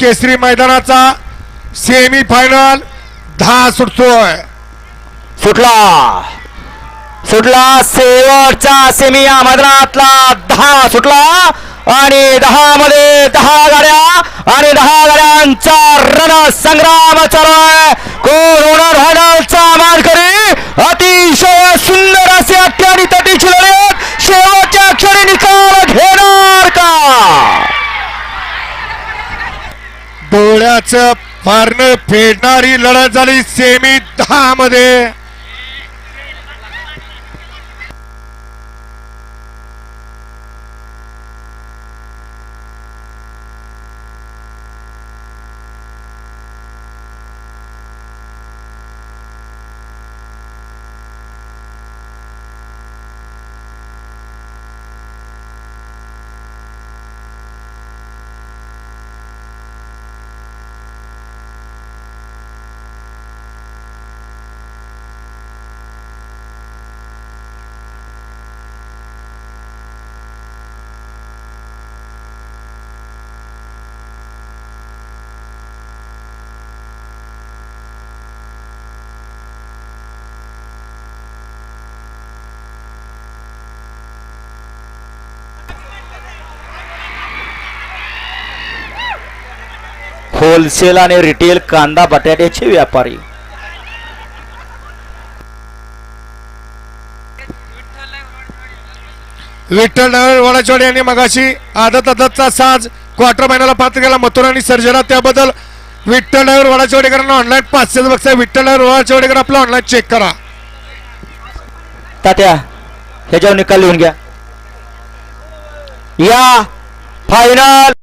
केसरी मैदानाचा semi final दहा सुटतोय. सुटला. सुटला शेवटचा सेमी या मैदानातला. दहा सुटला आणि दहा मध्ये दहा गाड्या आणि दहा गाड्यांचा रण संग्राम चालू आहे कोण होणार फायनलचा मानकरी? अतिशय सुंदर असे अठ्ठ्याणी डोळ्याचं मारणं फेडणारी लढत झाली सेमी दहा मध्ये होलसेल आणि रिटेल कांदा बटाट्याचे व्यापारी. विठ्ठल नगर वडाचवाडी यांनी मगाशी आदत आदतचा साज क्वार्टर फायनलला पात्र केला. मथुरा आणि सर्जना त्याबद्दल विठ्ठल नगर वडाचवाडीकरांना ऑनलाईन पाचशे बघताय. विठ्ठल नगर वडाचवाडीकर आपला ऑनलाईन चेक करा. तात्या ह्याच्यावर निकाल लिहून घ्या. या फायनल